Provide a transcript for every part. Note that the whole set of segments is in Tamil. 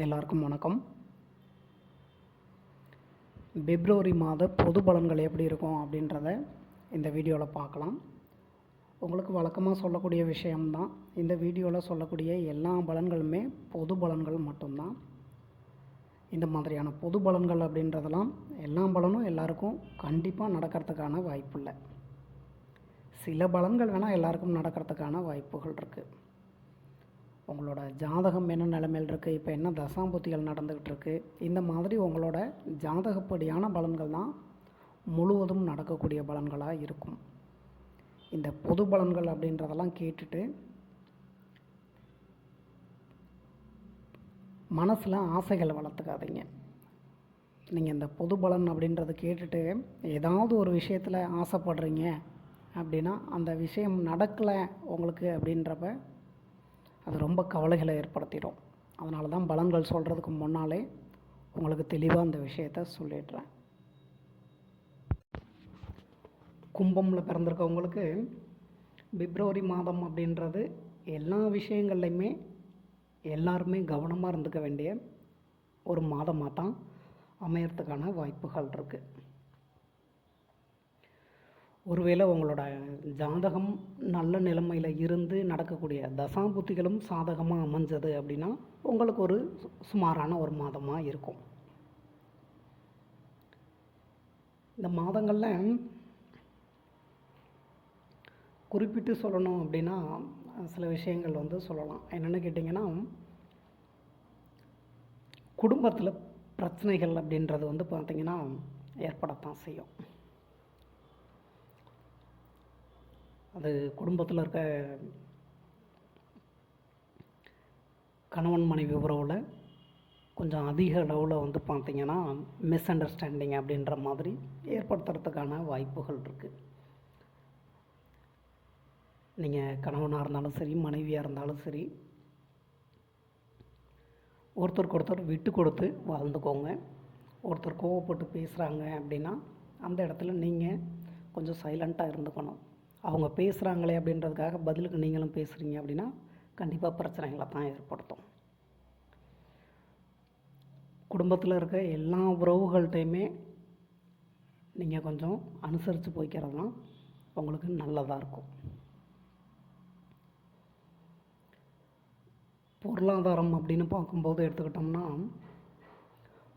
எல்லாருக்கும் வணக்கம். பிப்ரவரி மாத பொது பலன்கள் எப்படி இருக்கும் அப்படின்றத இந்த வீடியோவில் பார்க்கலாம். உங்களுக்கு வழக்கமாக சொல்லக்கூடிய விஷயம்தான். இந்த வீடியோவில் சொல்லக்கூடிய எல்லா பலன்களுமே பொது பலன்கள் மட்டும்தான். இந்த மாதிரியான பொது பலன்கள் அப்படின்றதெல்லாம் எல்லா பலனும் எல்லாருக்கும் கண்டிப்பாக நடக்கிறதுக்கான வாய்ப்பு இல்லை. சில பலன்கள் வேணால் எல்லாருக்கும் நடக்கிறதுக்கான வாய்ப்புகள் இருக்குது உங்களோட ஜாதகம் என்ன நிலைமையில் இருக்குது இப்போ என்ன தசாம்புத்திகள் நடந்துக்கிட்டு இருக்குது இந்த மாதிரி உங்களோட ஜாதகப்படியான பலன்கள் தான் முழுவதும் நடக்கக்கூடிய பலன்களாக இருக்கும். இந்த பொது பலன்கள் அப்படின்றதெல்லாம் கேட்டுட்டு மனசில் ஆசைகளை வளர்த்துக்காதீங்க. நீங்கள் இந்த பொது பலன் அப்படின்றத கேட்டுட்டு ஏதாவது ஒரு விஷயத்தில் ஆசைப்படுறீங்க அப்படின்னா அந்த விஷயம் நடக்கலை உங்களுக்கு அப்படின்றப்ப அது ரொம்ப கவலைகளை ஏற்படுத்திடும். அதனால தான் பலன்கள் சொல்கிறதுக்கு முன்னாலே உங்களுக்கு தெளிவாக அந்த விஷயத்த சொல்லிடுறேன். கும்பமில் பிறந்திருக்கவங்களுக்கு பிப்ரவரி மாதம் அப்படின்றது எல்லா விஷயங்கள்லையுமே எல்லாருமே கவனமாக இருந்துக்க வேண்டிய ஒரு மாதமாக தான் அமையறதுக்கான வாய்ப்புகள் இருக்குது ஒருவேளை உங்களோட ஜாதகம் நல்ல நிலைமையில் இருந்து நடக்கக்கூடிய தசாபுத்திகளும் சாதகமாக அமைஞ்சது அப்படின்னா உங்களுக்கு ஒரு சு- சுமாரான ஒரு மாதமாக இருக்கும். இந்த மாதங்களில் குறிப்பிட்டு சொல்லணும் அப்படின்னா சில விஷயங்கள் வந்து சொல்லலாம். என்னென்னு கேட்டிங்கன்னா குடும்பத்தில் பிரச்சனைகள் அப்படின்றது வந்து பார்த்திங்கன்னா ஏற்படத்தான் செய்யும். அது குடும்பத்தில் இருக்க கணவன் மனைவி உறவில் கொஞ்சம் அதிக அளவில் வந்து பார்த்திங்கன்னா மிஸ் அண்டர்ஸ்டாண்டிங் அப்படின்ற மாதிரி ஏற்படுத்துறதுக்கான வாய்ப்புகள் இருக்குது நீங்கள் கணவனாக இருந்தாலும் சரி மனைவியாக இருந்தாலும் சரி ஒருத்தருக்கு ஒருத்தர் விட்டு கொடுத்து வாழ்ந்துக்கோங்க. ஒருத்தர் கோவப்பட்டு பேசுகிறாங்க அப்படின்னா அந்த இடத்துல நீங்கள் கொஞ்சம் சைலண்ட்டாக இருந்துக்கணும். அவங்க பேசுகிறாங்களே அப்படின்றதுக்காக பதிலுக்கு நீங்களும் பேசுகிறீங்க அப்படின்னா கண்டிப்பாக பிரச்சனைகளை தான் ஏற்படுத்தும். குடும்பத்தில் இருக்க எல்லா உறவுகள்கிட்டையுமே நீங்கள் கொஞ்சம் அனுசரித்து போய்க்கிறது தான் உங்களுக்கு நல்லதாக இருக்கும். பொருளாதாரம் அப்படின்னு பார்க்கும்போது எடுத்துக்கிட்டோம்னா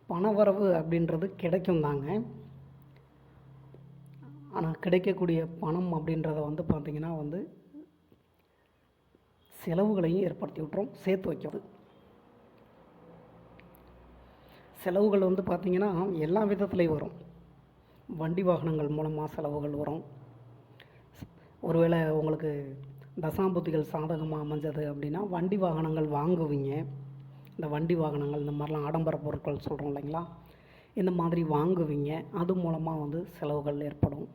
பணவரவு அப்படின்றது கிடைக்கும் தாங்க ஆனால் கிடைக்கக்கூடிய பணம் அப்படின்றத வந்து பார்த்திங்கன்னா வந்து செலவுகளையும் ஏற்படுத்தி விட்டுரும் சேர்த்து வைக்கிறது செலவுகள் வந்து பார்த்திங்கன்னா எல்லா விதத்துலேயும் வரும். வண்டி வாகனங்கள் மூலமாக செலவுகள் வரும். ஒருவேளை உங்களுக்கு தசாம்புத்திகள் சாதகமாக அமைஞ்சது அப்படின்னா வண்டி வாகனங்கள் வாங்குவீங்க. இந்த வண்டி வாகனங்கள் இந்த மாதிரிலாம் ஆடம்பர பொருட்கள் சொல்கிறோம் இல்லைங்களா? இந்த மாதிரி வாங்குவீங்க. அது மூலமாக வந்து செலவுகள் ஏற்படும்.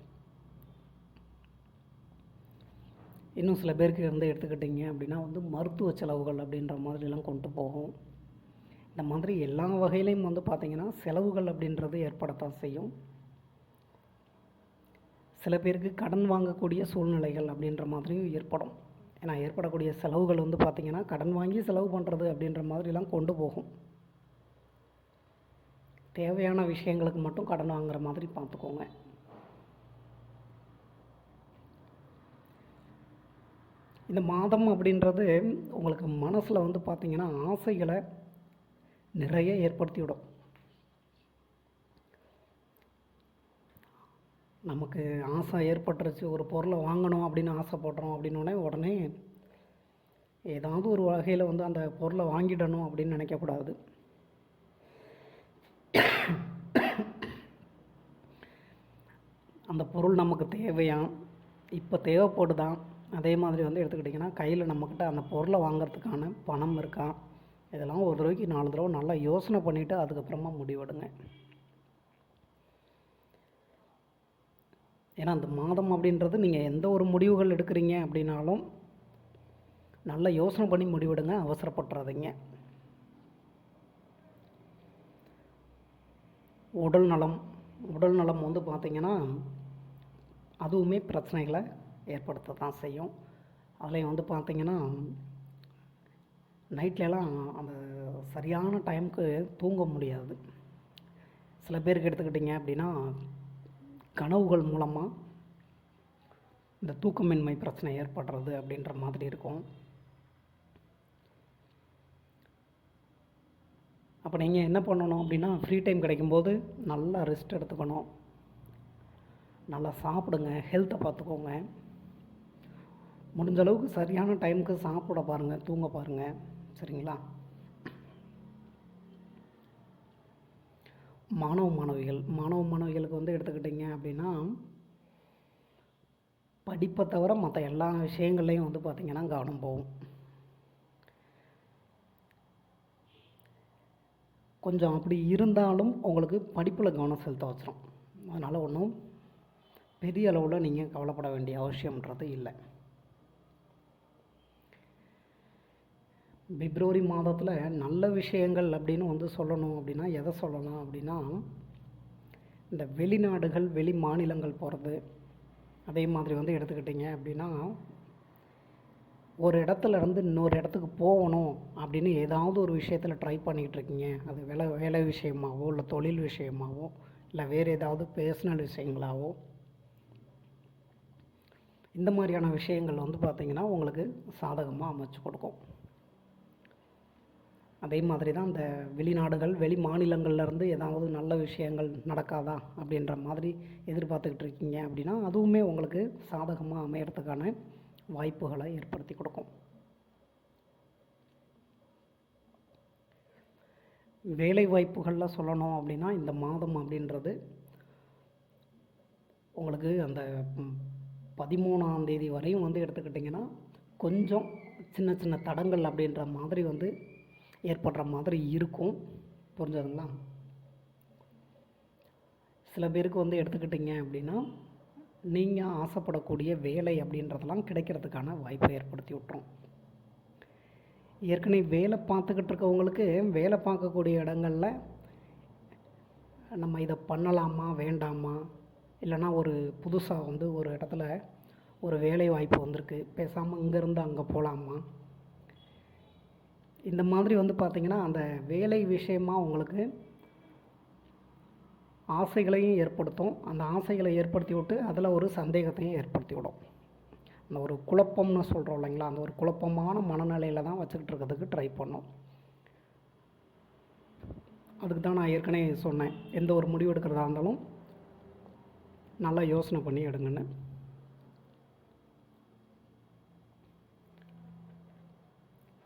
இன்னும் சில பேருக்கு இருந்து எடுத்துக்கிட்டிங்க அப்படின்னா வந்து மருத்துவ செலவுகள் அப்படின்ற மாதிரிலாம் கொண்டு போகும். இந்த மாதிரி எல்லா வகையிலையும் வந்து பார்த்திங்கன்னா செலவுகள் அப்படின்றது ஏற்படத்தான் செய்யும். சில பேருக்கு கடன் வாங்கக்கூடிய சூழ்நிலைகள் அப்படின்ற மாதிரியும் ஏற்படும். ஏன்னா ஏற்படக்கூடிய செலவுகள் வந்து பார்த்திங்கன்னா கடன் வாங்கி செலவு பண்ணுறது அப்படின்ற மாதிரிலாம் கொண்டு போகும். தேவையான விஷயங்களுக்கு மட்டும் கடன் வாங்குற மாதிரி பார்த்துக்கோங்க. இந்த மாதம் அப்படின்றது உங்களுக்கு மனசில் வந்து பார்த்திங்கன்னா ஆசைகளை நிறைய ஏற்படுத்தி விடும் நமக்கு ஆசை ஏற்பட்டுருச்சு ஒரு பொருளை வாங்கணும் அப்படின்னு ஆசைப்படுறோம் அப்படின்னோடனே உடனே ஏதாவது ஒரு வகையில் வந்து அந்த பொருளை வாங்கிடணும் அப்படின்னு நினைக்கக்கூடாது. அந்த பொருள் நமக்கு தேவையாம் இப்போ தேவைப்படுதான் அதே மாதிரி வந்து எடுத்துக்கிட்டிங்கன்னா கையில் நம்மக்கிட்ட அந்த பொருளை வாங்குறதுக்கான பணம் இருக்கா? இதெல்லாம் ஒரு தடவைக்கு நாலு தடவை நல்லா யோசனை பண்ணிவிட்டு அதுக்கப்புறமா முடிவெடுங்க. ஏன்னா அந்த மாதம் அப்படின்றது நீங்கள் எந்த ஒரு முடிவுகள் எடுக்கிறீங்க அப்படின்னாலும் நல்லா யோசனை பண்ணி முடிவெடுங்க அவசரப்பட்டுறாதீங்க. உடல் நலம் உடல் நலம் வந்து பார்த்திங்கன்னா அதுவுமே பிரச்சனைகளை ஏற்படுத்த தான் செய்யும். அதுலேயும் வந்து பார்த்திங்கன்னா நைட்லலாம் அந்த சரியான டைமுக்கு தூங்க முடியாது. சில பேருக்கு எடுத்துக்கிட்டிங்க அப்படின்னா கனவுகள் மூலமாக இந்த தூக்கமின்மை பிரச்சனை ஏற்படுறது அப்படின்ற மாதிரி இருக்கும். அப்போ நீங்கள் என்ன பண்ணணும் அப்படின்னா ஃப்ரீ டைம் கிடைக்கும்போது நல்லா ரெஸ்ட் எடுத்துக்கணும். நல்லா சாப்பிடுங்க ஹெல்த்தை பார்த்துக்கோங்க முடிஞ்ச அளவுக்கு சரியான டைமுக்கு சாப்பிட பாருங்கள் தூங்க பாருங்கள் சரிங்களா? மாணவ மாணவிகள் மாணவ மாணவிகளுக்கு வந்து எடுத்துக்கிட்டிங்க அப்படின்னா படிப்பை தவிர மற்ற எல்லா விஷயங்கள்லையும் வந்து பார்த்திங்கன்னா கவனம் போகும். கொஞ்சம் அப்படி இருந்தாலும் உங்களுக்கு படிப்பில் கவனம் செலுத்த வச்சிரும். அதனால் ஒன்றும் பெரிய அளவில் நீங்கள் கவலைப்பட வேண்டிய அவசியம்ன்றது இல்லை. பிப்ரவரி மாதத்தில் நல்ல விஷயங்கள் அப்படின்னு வந்து சொல்லணும் அப்படின்னா எதை சொல்லலாம் அப்படின்னா இந்த வெளிநாடுகள் வெளி மாநிலங்கள் போகிறது அதே மாதிரி வந்து எடுத்துக்கிட்டிங்க அப்படின்னா ஒரு இடத்துல இருந்து இன்னொரு இடத்துக்கு போகணும் அப்படின்னு ஏதாவது ஒரு விஷயத்தில் ட்ரை பண்ணிக்கிட்டு இருக்கீங்க. அது வேலை வேலை விஷயமாவோ இல்லை தொழில் விஷயமாவோ இல்லை வேறு ஏதாவது பேர்ஸ்னல் விஷயங்களாகவோ இந்த மாதிரியான விஷயங்கள் வந்து பார்த்திங்கன்னா உங்களுக்கு சாதகமாக அமைச்சு கொடுக்கும். அதே மாதிரி தான் இந்த வெளிநாடுகள் வெளி மாநிலங்கள்லேருந்து ஏதாவது நல்ல விஷயங்கள் நடக்காதா அப்படின்ற மாதிரி எதிர்பார்த்துக்கிட்டு இருக்கீங்க அப்படின்னா அதுவுமே உங்களுக்கு சாதகமாக அமையறதுக்கான வாய்ப்புகளை ஏற்படுத்தி கொடுக்கும். வேலை வாய்ப்புகளில் சொல்லணும் அப்படின்னா இந்த மாதம் அப்படின்றது உங்களுக்கு அந்த பதிமூணாம் தேதி வரையும் வந்து எடுத்துக்கிட்டிங்கன்னா கொஞ்சம் சின்ன சின்ன தடங்கள் அப்படின்ற மாதிரி வந்து ஏற்படுற மாதிரி இருக்கும். புரிஞ்சதுங்களா? சில பேருக்கு வந்து எடுத்துக்கிட்டிங்க அப்படின்னா நீங்கள் ஆசைப்படக்கூடிய வேலை அப்படின்றதெல்லாம் கிடைக்கிறதுக்கான வாய்ப்பை ஏற்படுத்தி விட்டுரும். ஏற்கனவே வேலை பார்த்துக்கிட்டு இருக்கவங்களுக்கு வேலை பார்க்கக்கூடிய இடங்களில் நம்ம இதை பண்ணலாமா வேண்டாமா? இல்லைன்னா ஒரு புதுசாக வந்து ஒரு இடத்துல ஒரு வேலை வாய்ப்பு வந்திருக்கு. பேசாமல் இங்கேருந்து அங்கே போகலாமா இந்த மாதிரி வந்து பார்த்திங்கன்னா அந்த வேலை விஷயமாக உங்களுக்கு ஆசைகளையும் ஏற்படுத்தும். அந்த ஆசைகளை ஏற்படுத்தி விட்டு அதில் ஒரு சந்தேகத்தையும் ஏற்படுத்தி விடும். அந்த ஒரு குழப்பம்னு சொல்கிறோம் இல்லைங்களா? அந்த ஒரு குழப்பமான மனநிலையில் தான் வச்சுக்கிட்டு இருக்கிறதுக்கு ட்ரை பண்ணும். அதுக்கு தான் நான் ஏற்கனவே சொன்னேன். எந்த ஒரு முடிவு எடுக்கிறதா இருந்தாலும் நல்லா யோசனை பண்ணி எடுங்கன்னு.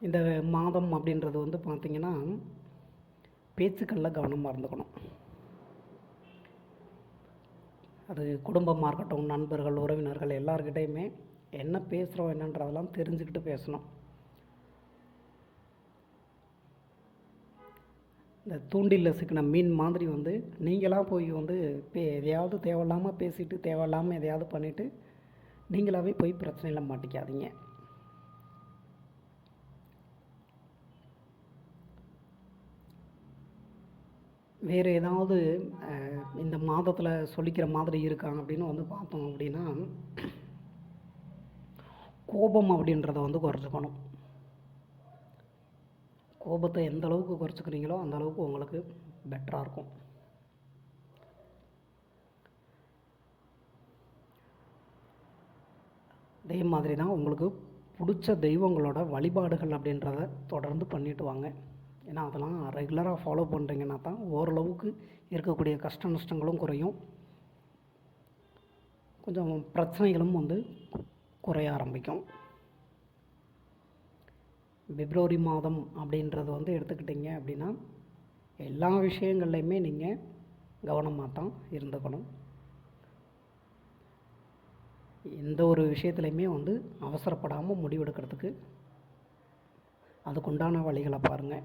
இந்த மாதம் அப்படின்றது வந்து பார்த்திங்கன்னா பேச்சுக்களில் கவனமாக இருந்துக்கணும். அது குடும்பமாக இருக்கட்டும் நண்பர்கள் உறவினர்கள் எல்லாருக்கிட்டேயுமே என்ன பேசுகிறோம் என்னன்றதெல்லாம் தெரிஞ்சுக்கிட்டு பேசணும். இந்த தூண்டிலில் சிக்கின மீன் மாதிரி வந்து நீங்களாக போய் வந்து பே எதையாவது தேவையில்லாமல் பேசிட்டு தேவையில்லாமல் எதையாவது பண்ணிவிட்டு நீங்களாகவே போய் பிரச்சனையில் மாட்டிக்காதீங்க. வேறு ஏதாவது இந்த மாதத்தில் சொல்லிக்கிற மாதிரி இருக்காங்க அப்படின்னு வந்து பார்த்தோம் அப்படின்னா கோபம் அப்படின்றத வந்து குறைச்சிக்கணும். கோபத்தை எந்த அளவுக்கு குறைச்சிக்கிறீங்களோ அந்த அளவுக்கு உங்களுக்கு பெட்டராக இருக்கும். அதே மாதிரி தான் உங்களுக்கு பிடிச்ச தெய்வங்களோட வழிபாடுகள் அப்படின்றத தொடர்ந்து பண்ணிட்டு வாங்க. ஏன்னா அதெல்லாம் ரெகுலராக ஃபாலோ பண்ணுறீங்கன்னா தான் ஓரளவுக்கு இருக்கக்கூடிய கஷ்ட நஷ்டங்களும் குறையும். கொஞ்சம் பிரச்சனைகளும் வந்து குறைய ஆரம்பிக்கும். பிப்ரவரி மாதம் அப்படின்றது வந்து எடுத்துக்கிட்டிங்க அப்படின்னா எல்லா விஷயங்கள்லையுமே நீங்கள் கவனமாக தான் இருந்துக்கணும். எந்த ஒரு விஷயத்துலையுமே வந்து அவசரப்படாமல் முடிவெடுக்கிறதுக்கு அதுக்குண்டான வழிகளை பாருங்கள்